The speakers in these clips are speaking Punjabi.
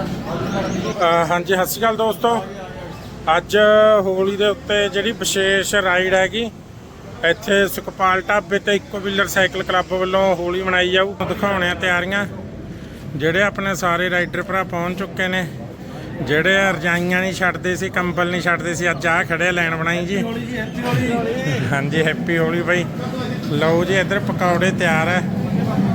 ਅ, ਹਾਂਜੀ ਸਤਿ ਸ਼੍ਰੀ ਅਕਾਲ ਦੋਸਤੋ। ਅੱਜ ਹੋਲੀ ਦੇ ਉੱਤੇ ਜਿਹੜੀ ਵਿਸ਼ੇਸ਼ ਰਾਈਡ ਹੈਗੀ ਇੱਥੇ ਸੁਖਪਾਲ ਢਾਬੇ ਤੇ ਇੱਕੋ ਵੀਲਰ ਸਾਈਕਲ ਕਲੱਬ ਵੱਲੋਂ ਹੋਲੀ ਮਨਾਈ ਜਾਊ। ਦਿਖਾਉਣੇ ਆ ਤਿਆਰੀਆਂ। ਜਿਹੜੇ ਆਪਣੇ ਸਾਰੇ ਰਾਈਡਰ ਭਰਾ ਪਹੁੰਚ ਚੁੱਕੇ ਨੇ ਜਿਹੜੇ ਰਜਾਈਆਂ ਨਹੀਂ ਛੱਡਦੇ ਸੀ ਕੰਬਲ ਨਹੀਂ ਛੱਡਦੇ ਸੀ ਅੱਜ ਆ ਖੜੇ ਲੈਣ ਬਣਾਈ ਜੀ। ਹਾਂਜੀ ਹੈਪੀ ਹੋਲੀ ਬਾਈ। ਲਓ ਜੀ ਇੱਧਰ ਪਕੌੜੇ ਤਿਆਰ ਹੈ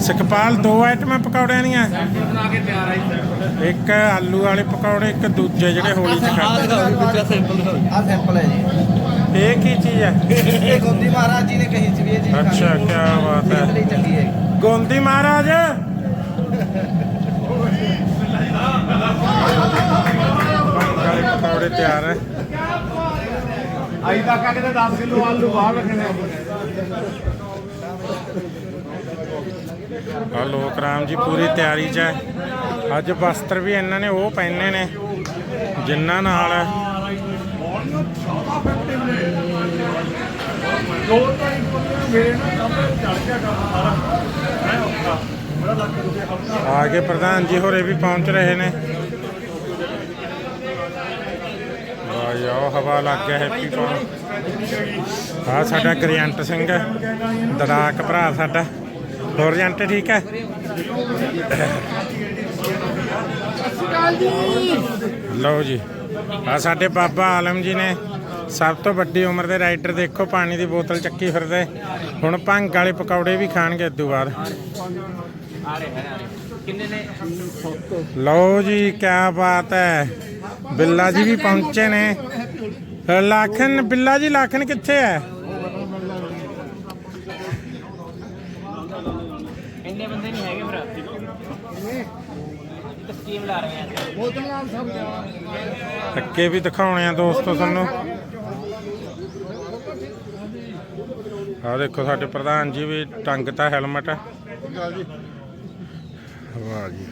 ਸੁਖਪਾਲ ਦੋ ਆਈਟਮਾਂ ਪਕੌੜਿਆਂ ਦੀਆਂ। ਬਣਾ ਕੇ ਤਿਆਰ ਆਈ ਇੱਕ ਆਲੂ ਵਾਲੇ ਪਕੌੜੇ ਇੱਕ ਦੂਜੇ ਜਿਹੜੇ ਹੋਲੀ ਚ ਖਾਂਦੇ। ਦਿਖਾਓ ਜੀ ਬੱਚਾ ਸੈਂਪਲ ਦਿਖਾਓ ਆ ਸੈਂਪਲ ਹੈ ਜੀ। ਇਹ ਕੀ ਚੀਜ਼ ਹੈ? ਇਹ ਗੋਂਦੀ ਮਹਾਰਾਜ ਜੀ ਨੇ ਕਹੀ ਸੀ ਵੀ ਇਹ ਚੀਜ਼ ਅੱਛਾ ਕੀ ਬਾਤ ਹੈ। ਚੰਗੀ ਹੈ ਗੋਂਦੀ ਮਹਾਰਾਜ! ਵਾਲੇ ਪਕੌੜੇ ਤਿਆਰ ਹੈ। ਆਈ ਤਾਂ ਕਹਿੰਦੇ 10 ਕਿਲੋ ਆਲੂ ਬਾਹਰ ਰੱਖਣੇ ਆ ਲੋਕ ਰਾਮ ਜੀ, ਪੂਰੀ ਤਿਆਰੀ 'ਚ ਹੈ। ਅੱਜ ਵਸਤਰ ਵੀ ਇਹਨਾਂ ਨੇ ਉਹ ਪਹਿਨੇ ਨੇ ਜਿੰਨਾਂ ਨਾਲ ਆ ਕੇ ਪ੍ਰਧਾਨ ਜੀ ਹੋਰੇ ਵੀ ਪਹੁੰਚ ਰਹੇ ਨੇ। ਵਾਹ ਯਾ ਹਵਾ ਲੱਗ ਗਿਆ ਹੈਪੀ ਪਹੁੰਚ ਆ ਸਾਡਾ ਗ੍ਰਿਆੰਟ ਸਿੰਘ ਦੜਾਕ ਭਰਾ ਸਾਡਾ। ਹੋਰ ਜੰਟ ਠੀਕ ਹੈ? ਲਓ ਜੀ, ਆ ਸਾਡੇ ਬਾਬਾ ਆਲਮ ਜੀ ਨੇ ਸਭ ਤੋਂ ਵੱਡੀ ਉਮਰ ਦੇ ਰਾਈਡਰ ਦੇਖੋ, ਪਾਣੀ ਦੀ ਬੋਤਲ ਚੱਕੀ ਫਿਰਦੇ। ਹੁਣ ਭੰਗ ਵਾਲੇ ਪਕੌੜੇ ਵੀ ਖਾਣਗੇ ਇਦੋਂ ਬਾਅਦ। ਲਓ ਜੀ ਕੀ ਬਾਤ ਹੈ। ਬਿੱਲਾ ਜੀ ਵੀ ਪਹੁੰਚੇ ਨੇ। ਲਾਖਨ, ਬਿੱਲਾ ਜੀ, ਲਾਖਨ ਕਿੱਥੇ ਹੈ? ਇੰਨੇ ਬੰਦੇ ਨਹੀਂ ਹੈਗੇ ਭਰਾ। ਸਕੀਮ ਲਾ ਰਹੇ ਆ ਅੱਗੇ ਵੀ ਦਿਖਾਉਣੇ ਆ ਦੋਸਤੋ ਤੁਹਾਨੂੰ। ਆ ਦੇਖੋ ਸਾਡੇ ਪ੍ਰਧਾਨ ਜੀ ਵੀ ਟੰਗ ਤਾਂ ਹੈਲਮਟ ਵਾਹ ਜੀ।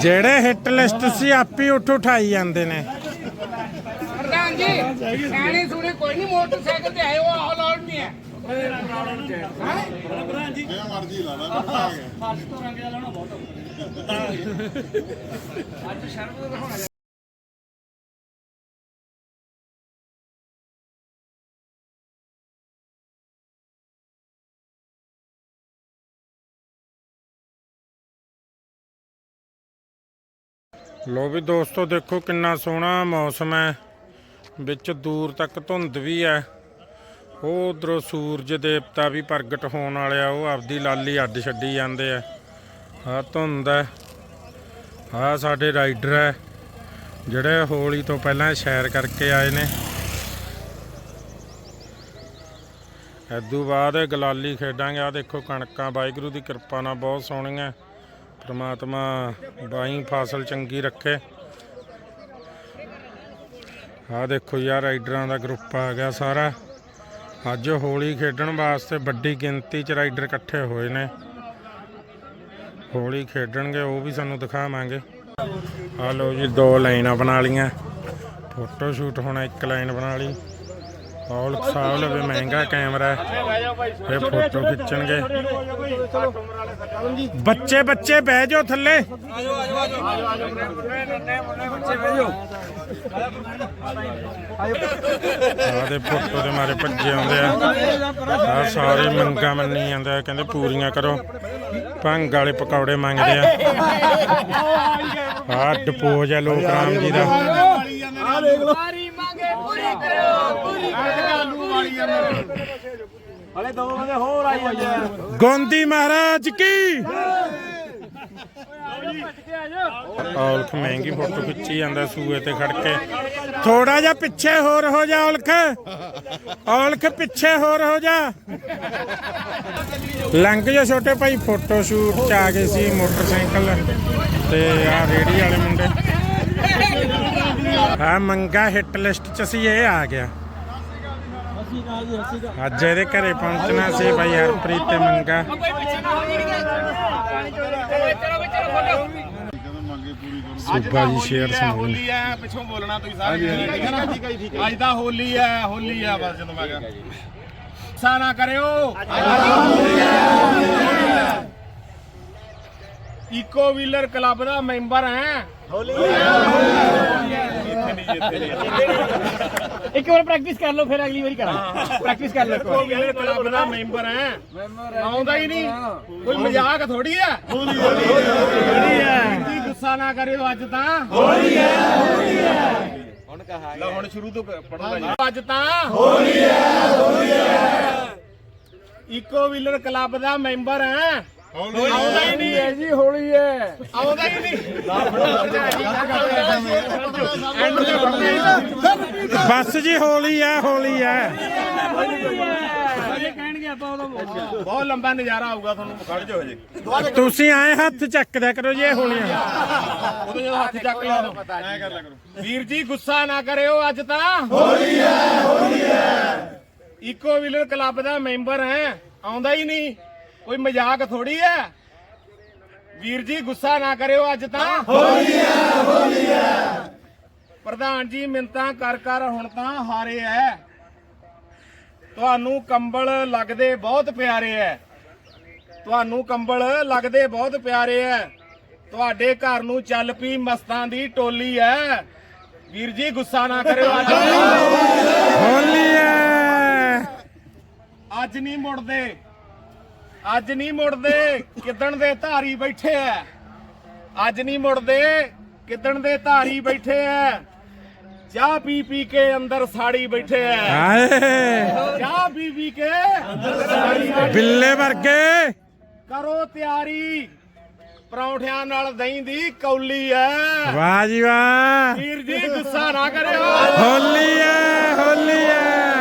ਜਿਹੜੇ ਹਿੱਟ ਲਿਸਟ ਸੀ, ਆਪੇ ਉੱਠ ਉਠਾਈ ਜਾਂਦੇ ਨੇ। ਪ੍ਰਧਾਨ ਜੀ ਸਿਆਣੇ ਸੁਣੇ ਕੋਈ ਨਹੀਂ ਮੋਟਰਸਾਈਕਲ ਤੇ ਆਏ ਉਹ ਆਲ ਆਊਟ ਨਹੀਂ ਹੈ? ਲੋ ਵੀ ਦੋਸਤੋ ਦੇਖੋ ਕਿੰਨਾ ਸੋਹਣਾ ਮੌਸਮ ਹੈ। ਵਿੱਚ ਦੂਰ ਤੱਕ ਧੁੰਦ ਵੀ ਹੈ। ਉਹ ਉਧਰੋਂ ਸੂਰਜ ਦੇਵਤਾ ਵੀ ਪ੍ਰਗਟ ਹੋਣ ਵਾਲੇ ਆ। ਉਹ ਆਪਦੀ ਲਾਲੀ ਅੱਡ ਛੱਡੀ ਜਾਂਦੇ ਆ। ਆ ਧੁੰਦ ਹੈ। ਆ ਸਾਡੇ ਰਾਈਡਰ ਹੈ, ਜਿਹੜੇ ਹੋਲੀ ਤੋਂ ਪਹਿਲਾਂ ਸ਼ੈਰ ਕਰਕੇ ਆਏ ਨੇ। ਐਦੂ ਬਾਅਦ ਗਲਾਲੀ ਖੇਡਾਂਗੇ। ਆ ਦੇਖੋ ਕਣਕਾਂ, ਵਾਹਿਗੁਰੂ ਦੀ ਕਿਰਪਾ ਨਾਲ ਬਹੁਤ ਸੋਹਣੀਆਂ। ਪ੍ਰਮਾਤਮਾ ਬਾਈ ਫਸਲ ਚੰਗੀ ਰੱਖੇ। ਆ ਦੇਖੋ ਯਾਰ, ਰਾਈਡਰਾਂ ਦਾ ਗਰੁੱਪ ਆ ਗਿਆ ਸਾਰਾ। ਅੱਜ ਹੋਲੀ ਖੇਡਣ ਵਾਸਤੇ ਵੱਡੀ ਗਿਣਤੀ 'ਚ ਰਾਈਡਰ ਇਕੱਠੇ ਹੋਏ ਨੇ। ਹੋਲੀ ਖੇਡਣਗੇ, ਉਹ ਵੀ ਸਾਨੂੰ ਦਿਖਾਵਾਂਗੇ। ਆ ਲਓ ਜੀ, ਦੋ ਲਾਈਨਾਂ ਬਣਾ ਲੀਆਂ ਫੋਟੋ ਸ਼ੂਟ ਹੋਣਾ, ਇੱਕ ਲਾਈਨ ਬਣਾ ਲਈ। ਔਲ ਸਾਹਿਬ ਲਵੇ ਮਹਿੰਗਾ ਕੈਮਰਾ ਹੈ। ਇਹ ਫੋਟੋ ਖਿੱਚਣਗੇ। ਬੱਚੇ ਬੱਚੇ ਬਹਿ ਜਾਓ ਥੱਲੇ। ਆਦੇ ਫੋਟੋ ਦੇ ਮਾਰੇ ਭੱਜੇ ਆਉਂਦੇ ਆ। ਆ ਸਾਰੇ ਮੰਗਾ ਮੰਨੀ ਜਾਂਦੇ ਆ ਕਹਿੰਦੇ ਪੂਰੀਆਂ ਕਰੋ। ਭੰਗ ਵਾਲੇ ਪਕੌੜੇ ਮੰਗਦੇ ਆ। ਆ ਡਪੋਜ ਆ ਲੋਕ ਰਾਮ ਜੀ ਦਾ। ਮਾਰੀ ਮੰਗੇ ਪੂਰੀ ਕਰੋ ਪੂਰੀ ਹਲੇ ਦੋ ਬੰਦੇ ਹੋਰ ਆਈ ਜਾਂਦੇ ਆ ਗੋਂਦੀ ਮਹਾਰਾਜ ਕੀ? ਔਲਖ ਮਹਿੰਗੀ ਫੋਟੋ ਖਿੱਚੀ ਜਾਂਦਾ ਸੂਏ ਤੇ ਖੜ ਕੇ। ਥੋੜਾ ਜਿਹਾ ਪਿੱਛੇ ਹੋਰ ਹੋ ਜਾ ਔਲਖ। ਔਲਖ ਪਿੱਛੇ ਹੋਰ ਹੋ ਜਾ। ਲੰਘ ਜਾ ਛੋਟੇ ਭਾਈ, ਫੋਟੋ ਸ਼ੂਟ ਚ ਆ ਗਏ ਸੀ ਮੋਟਰਸਾਈਕਲ ਤੇ। ਆ ਰੇੜੀ ਵਾਲੇ ਮੁੰਡੇ। ਹਾਂ ਮੰਗਾ ਹਿੱਟ ਲਿਸਟ ਚ ਅਸੀਂ ਇਹ ਆ ਗਿਆ। ਅੱਜ ਇਹਦੇ ਘਰੇ ਪਹੁੰਚਣਾ ਸੀ ਭਾਈ ਹਰਪ੍ਰੀਤ ਤੇ ਮੰਗਾ। ਸੁਬਾ ਜੀ ਸ਼ੇਰ ਸੁਣੋ ਹੋਲੀ ਹੈ ਪਿੱਛੋਂ ਬੋਲਣਾ ਤੁਸੀਂ ਸਾਰੇ। ਠੀਕ ਹੈ ਨਾ? ਅੱਜ ਦਾ ਹੋਲੀ ਹੈ ਹੋਲੀ ਹੈ ਬਸ ਜਦੋਂ ਮੈਂ ਕਹਾਂ। ਸਾਰਾ ਕਰਿਓ। ਇਕੋ ਵੀਲਰ ਕਲੱਬ ਦਾ ਮੈਂਬਰ ਹੈ। ਹੋਲੀ ਇੱਕ ਵਾਰ ਪ੍ਰੈਕਟਿਸ ਕਰ ਲਓ ਫਿਰ ਅਗਲੀ ਵਾਰੀ ਕਰਾਂਗੇ। ਪ੍ਰੈਕਟਿਸ ਕਰ ਲਓ ਇੱਕ ਵਾਰ। ਵੀਲਰ ਕਲੱਬ ਦਾ ਮੈਂਬਰ ਹੈ। ਆਉਂਦਾ ਹੀ ਨਹੀਂ। ਕੋਈ ਮਜ਼ਾਕ ਥੋੜੀ ਹੈ? ਹੋਲੀ ਹੈ। ਗੁੱਸਾ ਨਾ ਕਰਿਓ ਅੱਜ ਤਾਂ। ਹੋਲੀ ਹੈ। ਹੋਲੀ ਹੈ। ਹੁਣ ਕਹਾ ਲੈ ਹੁਣ ਸ਼ੁਰੂ ਤੋਂ ਪੜਦਾ ਜੀ ਅੱਜ ਤਾਂ ਹੋਲੀ ਹੈ। ਹੋਲੀ ਹੈ। ਇਕੋ ਵੀਲਰ ਕਲੱਬ ਦਾ ਮੈਂਬਰ ਹੈ। ਆਉਂਦਾ ਹੀ ਨਹੀਂ ਹੈ ਜੀ ਹੋਲੀ ਹੈ। ਆਉਂਦਾ ਹੀ ਨਹੀਂ। ਬਸ ਜੀ ਹੋਲੀ ਹੈ ਹੋਲੀ ਹੈ। ਕਹਿਣਗੇ ਆਪਾਂ ਉਹਦਾ ਬਹੁਤ ਲੰਬਾ ਨਜ਼ਾਰਾ ਆਊਗਾ ਤੁਹਾਨੂੰ ਖੜ ਜਾਓ ਜੀ ਤੁਸੀਂ ਆਏ ਹੱਥ ਚੱਕਦਿਆ ਕਰੋ ਜੀ ਇਹ ਹੋਲੀਆਂ। ਉਦੋਂ ਜਦੋਂ ਹੱਥ ਚੱਕ ਲਿਆ ਤਾਂ ਪਤਾ ਐ ਕਰ ਲਿਆ ਕਰੋ। ਵੀਰ ਜੀ ਗੁੱਸਾ ਨਾ ਕਰਿਓ ਅੱਜ ਤਾਂ। ਹੋਲੀ ਹੈ ਹੋਲੀ ਹੈ। ਇਕੋ ਵੀਲਰ ਕਲੱਬ ਦਾ ਮੈਂਬਰ ਹੈ ਆਉਂਦਾ ਹੀ ਨਹੀਂ। ਕੋਈ ਮਜ਼ਾਕ ਥੋੜੀ ਹੈ ਵੀਰ ਜੀ ਗੁੱਸਾ ਨਾ ਕਰਿਓ ਅੱਜ ਤਾਂ। ਹੋਲੀ ਹੈ ਹੋਲੀ ਹੈ ਪ੍ਰਧਾਨ ਜੀ ਮਿੰਤਾਂ ਕਰ ਕਰ ਹੁਣ ਤਾਂ ਹਾਰੇ ਐ। ਤੁਹਾਨੂੰ ਕੰਬਲ ਲੱਗਦੇ ਬਹੁਤ ਪਿਆਰੇ ਐ। ਤੁਹਾਨੂੰ ਕੰਬਲ ਲੱਗਦੇ ਬਹੁਤ ਪਿਆਰੇ ਐ। ਤੁਹਾਡੇ ਘਰ ਨੂੰ ਚੱਲ ਪਈ ਮਸਤਾਂ ਦੀ ਟੋਲੀ ਐ। ਵੀਰ ਜੀ ਗੁੱਸਾ ਨਾ ਕਰਿਓ ਅੱਜ ਹੋਲੀ ਹੈ ਅੱਜ ਨਹੀਂ ਮੁੜਦੇ। ਅੱਜ ਨਹੀਂ ਮੁੜਦੇ ਕਿਦਣ ਦੇ ਧਾਰੀ ਬੈਠੇ ਐ। ਅੱਜ ਨਹੀਂ ਮੁੜਦੇ ਕਿਦਣ ਦੇ ਧਾਰੀ ਬੈਠੇ ਐ। ਚਾਹ ਪੀ ਪੀ ਕੇ ਅੰਦਰ ਸਾੜੀ ਬੈਠੇ ਐ। ਚਾਹ ਪੀ ਪੀ ਕੇ ਅੰਦਰ ਸਾੜੀ ਬਿੱਲੇ ਵਰਗੇ। ਕਰੋ ਤਿਆਰੀ। ਪਰੌਂਠਿਆਂ ਨਾਲ ਦਹੀਂ ਦੀ ਕੌਲੀ ਐ। ਵਾਹ ਜੀ ਵਾਹ। ਵੀਰ ਜੀ ਗੁੱਸਾ ਨਾ ਕਰਿਓ। ਹੋਲੀ ਹੈ ਹੋਲੀ ਐ।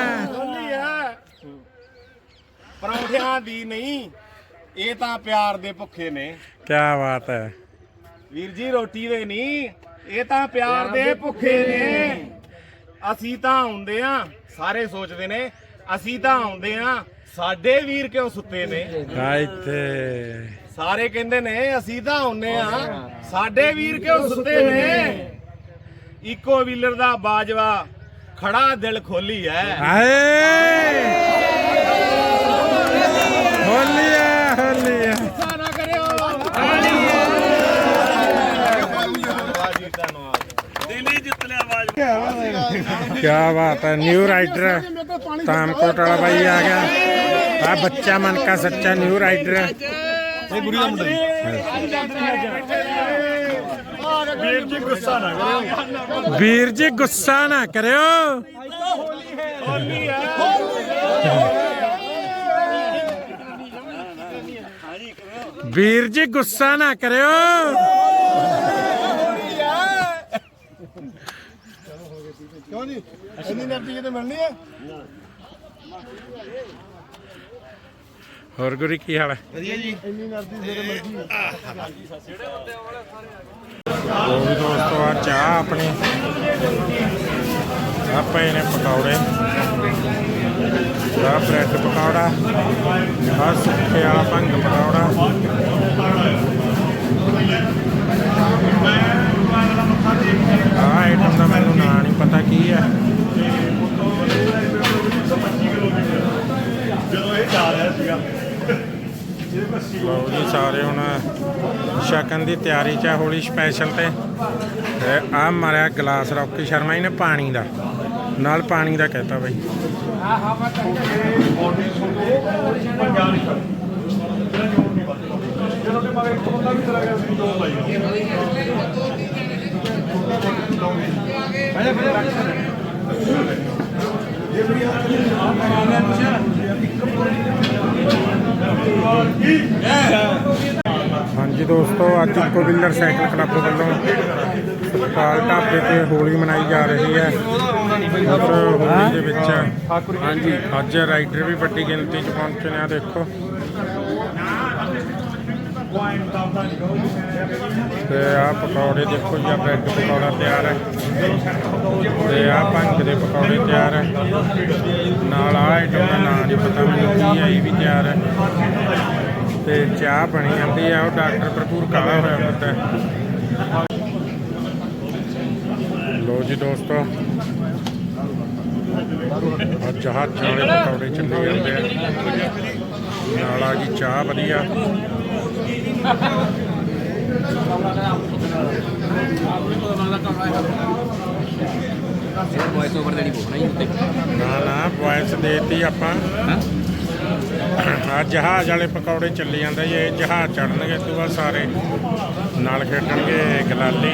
ਪਰੌਂਠਿਆਂ ਦੀ ਨਹੀਂ ਇਹ ਤਾਂ ਪਿਆਰ ਦੇ ਭੁੱਖੇ ਨੇ। ਕੀ ਬਾਤ ਹੈ। ਵੀਰ ਜੀ ਰੋਟੀ ਦੇ ਨਹੀਂ ਇਹ ਤਾਂ ਪਿਆਰ ਦੇ ਭੁੱਖੇ ਨੇ। ਅਸੀਂ ਤਾਂ ਆਉਂਦੇ ਆ ਸਾਰੇ ਸੋਚਦੇ ਨੇ ਅਸੀਂ ਤਾਂ ਆਉਂਦੇ ਆ ਸਾਡੇ ਵੀਰ ਕਿਉਂ ਸੁੱਤੇ ਨੇ? ਆ ਇੱਥੇ। ਸਾਰੇ ਕਹਿੰਦੇ ਨੇ ਅਸੀਂ ਤਾਂ ਆਉਨੇ ਆ ਸਾਡੇ ਵੀਰ ਕਿਉਂ ਸੁੱਤੇ ਨੇ? ਇਕੋ ਵੀਲਰ ਦਾ ਬਾਜਵਾ ਖੜਾ ਦਿਲ ਖੋਲੀ ਐ ਆਏ ਹੋਲੀ ਹੈ ਹੋਲੀ ਹੈ ਗੁੱਸਾ ਨਾ ਕਰਿਓ ਕੀ ਬਾਤ ਹੈ ਨਿਊ ਰਾਈਡਰ ਤਾਮਕੋਟ ਵਾਲਾ ਬਾਈ ਆ ਗਿਆ। ਆ ਬੱਚਾ ਮਨ ਕਾ ਸੱਚਾ ਨਿਊ ਰਾਈਡਰ ਵੀਰ ਜੀ ਗੁੱਸਾ ਨਾ ਕਰਿਓ। ਵੀਰ ਜੀ ਗੁੱਸਾ ਨਾ ਕਰਿਓ। ਹੋਲੀ ਐ ਵੀਰ ਜੀ ਗੁੱਸਾ ਨਾ ਕਰਿਓ ਕਿਉਂ ਨਹੀਂ ਇੰਨੀ ਨਰਤੀ ਕਿਤੇ ਮਿਲਣੀ ਹੈ? ਹੋਰ ਗੁਰੀ ਕੀ ਹਾਲ ਹੈ? ਵਧੀਆ ਜੀ। ਉਹ ਵੀ ਦੋਸਤੋ ਆ ਚਾਹ ਆਪਣੀ। ਆ ਪਏ ਨੇ ਪਕੌੜੇ। ਆ ਬ੍ਰੈਡ ਪਕੌੜਾ। ਆ ਸੁੱਕੇ ਵਾਲਾ ਭੰਗ ਪਕੌੜਾ ਆ ਆਈਟਮ ਦਾ ਮੈਨੂੰ ਨਾਂ ਨਹੀਂ ਪਤਾ ਕੀ ਹੈ ਲਓ ਜੀ ਸਾਰੇ ਹੁਣ ਸ਼ਕਨ ਦੀ ਤਿਆਰੀ ਚ ਆ, ਹੋਲੀ ਸਪੈਸ਼ਲ ਤੇ। ਤੇ ਆ ਮਾਰਿਆ ਗਲਾਸ ਰੌਕੀ ਸ਼ਰਮਾ ਜੀ ਨੇ ਪਾਣੀ ਦਾ। ਨਾਲ ਪਾਣੀ ਦਾ ਕਹਿਤਾ ਬਈ। ਹਾਂਜੀ ਦੋਸਤੋ, ਅੱਜ ਇੱਕੋ ਵੀਲਰ ਸਾਈਕਲ ਕਲੱਬ ਵੱਲੋਂ ਸਤਪਾਲ ਢਾਬੇ ਤੇ ਹੋਲੀ ਮਨਾਈ ਜਾ ਰਹੀ ਹੈ। ਔਰ ਹੋਲੀ ਦੇ ਵਿੱਚ ਹਾਂਜੀ, ਅੱਜ ਰਾਈਡਰ ਵੀ ਵੱਡੀ ਗਿਣਤੀ 'ਚ ਪਹੁੰਚੇ ਨੇ ਆ ਦੇਖੋ। ਤੇ ਆ ਪਕੌੜੇ ਦੇਖੋ ਜੀ ਆ ਬ੍ਰੈਡ ਪਕੌੜਾ ਤਿਆਰ ਹੈ। ਤੇ ਆ ਭੰਗ ਦੇ ਪਕੌੜੇ ਤਿਆਰ ਹੈ। ਨਾਲ ਆ ਆਈਟਮ ਦਾ ਨਾਂ ਨਹੀਂ ਪਤਾ ਵੀ ਤਿਆਰ ਹੈ। ਤੇ ਚਾਹ ਬਣੀ ਜਾਂਦੀ ਆ, ਉਹ ਡਾਕਟਰ ਭਰਪੂਰ ਕਾਲਾ ਹੋਇਆ ਹੁੰਦਾ ਹੈ। ਲੋ ਜੀ ਦੋਸਤੋ ਅੱਜ ਹੱਥ ਵਾਲੇ ਪਕੌੜੇ ਚੱਲੇ ਜਾਂਦੇ ਆ। ਨਾਲ ਆ ਗਈ ਚਾਹ ਵਧੀਆ। ਵੌਇਸ ਓਵਰ ਦੇਣੀ ਪਊ ਨਾ ਉੱਤੇ ਨਾ ਨਾ ਵੌਇਸ ਦੇਤੀ ਆਪਾਂ। ਆ ਜਹਾਜ਼ ਵਾਲੇ ਪਕੌੜੇ ਚੱਲੇ ਜਾਂਦੇ ਜੀ ਇਹ ਜਹਾਜ਼ ਚੜਨਗੇ ਤੋਂ ਬਾਅਦ ਸਾਰੇ ਨਾਲ ਖੇਡਣਗੇ ਗਲਾਲੀ।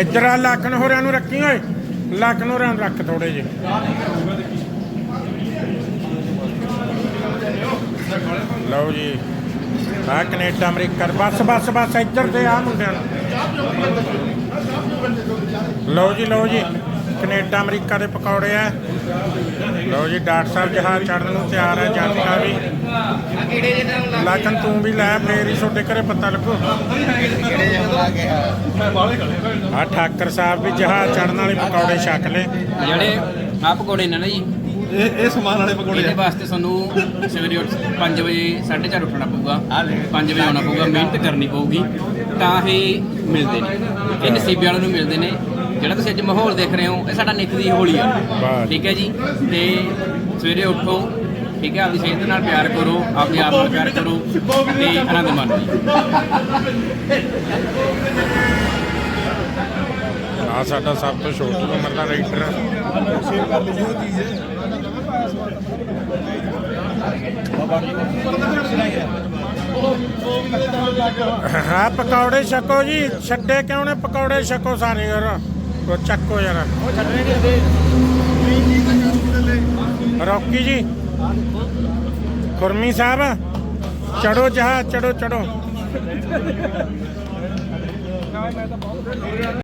ਇੱਧਰ ਆ ਲੱਖਣ ਹੋਰਾਂ ਨੂੰ ਰੱਖੀ ਓਏ। ਲੱਖਣ ਹੋਰਾਂ ਨੂੰ ਰੱਖ ਥੋੜੇ ਜਿਹੇ। ਲਓ ਜੀ। ਆ ਕੈਨੇਡਾ, ਅਮਰੀਕਾ, ਬਸ ਬਸ ਬਸ, ਇੱਧਰ ਤੇ ਆ ਮੁੰਡਿਆਂ ਨੂੰ। ਲਓ ਜੀ ਲਓ ਜੀ। ਕੈਨੇਡਾ, ਅਮਰੀਕਾ ਦੇ ਪਕੌੜੇ ਆ। ਲਓ ਜੀ, ਡਾਕਟਰ ਸਾਹਿਬ ਜਹਾਜ਼ ਚੜਨ ਨੂੰ ਤਿਆਰ ਹੈ ਜਾਂਤਿਕਾ ਵੀ। ਲਾਕਨ ਤੂੰ ਵੀ ਲੈ, ਫੇਰ ਹੀ ਛੋਟੇ ਘਰੇ ਪਤਾ ਲੱਗੋ। ਆ ਠਾਕਰ ਸਾਹਿਬ ਵੀ ਜਹਾਜ਼ ਚੜਨ ਵਾਲੇ ਪਕੌੜੇ ਛਕ ਲੈ ਜਿਹੜੇ ਆ ਪਕੌੜੇ ਨੇ ਨਾ ਜੀ ਇਹ ਇਹ ਸਮਾਨ ਵਾਲੇ ਪਕੌੜੇ ਇਹਦੇ ਵਾਸਤੇ ਤੁਹਾਨੂੰ ਸਵੇਰੇ ਉੱਠ 5 ਵਜੇ 4:30 ਉੱਠਣਾ ਪਊਗਾ। 5 ਵਜੇ ਆਉਣਾ ਪਊਗਾ ਮਿਹਨਤ ਕਰਨੀ ਪਊਗੀ। ਤਾਂ ਇਹ ਮਿਲਦੇ ਨੇ। ਇਹ ਨਸੀਬੇ ਵਾਲਿਆਂ ਨੂੰ ਮਿਲਦੇ ਨੇ। ਜਿਹੜਾ ਤੁਸੀਂ ਅੱਜ ਮਾਹੌਲ ਦੇਖ ਰਹੇ ਹੋ ਇਹ ਸਾਡਾ ਨਿੱਤ ਦੀ ਹੋਲੀ ਆ। ਠੀਕ ਹੈ ਜੀ? ਤੇ ਸਵੇਰੇ ਉੱਠੋ ਠੀਕ ਹੈ? ਆਪਦੀ ਸਿਹਤ ਨਾਲ ਪਿਆਰ ਕਰੋ ਆਪਣੇ ਆਪ ਨਾਲ ਪਿਆਰ ਕਰੋ ਤੇ ਆਨੰਦ ਮਾਣੋ। ਜੀ ਆ ਸਾਡਾ ਸਭ ਤੋਂ ਛੋਟੀ ਉਮਰ ਦਾ ਰਾਈਡਰ ਹਾਂ। ਪਕੌੜੇ ਛਕੋ ਜੀ। ਛੱਡੇ ਕਿਉਂ ਨੇ? ਪਕੌੜੇ ਛਕੋ ਸਾਰੇ ਯਾਰ। ਉਹ ਚੱਕੋ ਯਾਰ। ਰੌਕੀ ਜੀ। ਖੁਰਮੀ ਸਾਹਿਬ, ਚੜੋ ਜਹਾਜ਼, ਚੜੋ ਚੜੋ।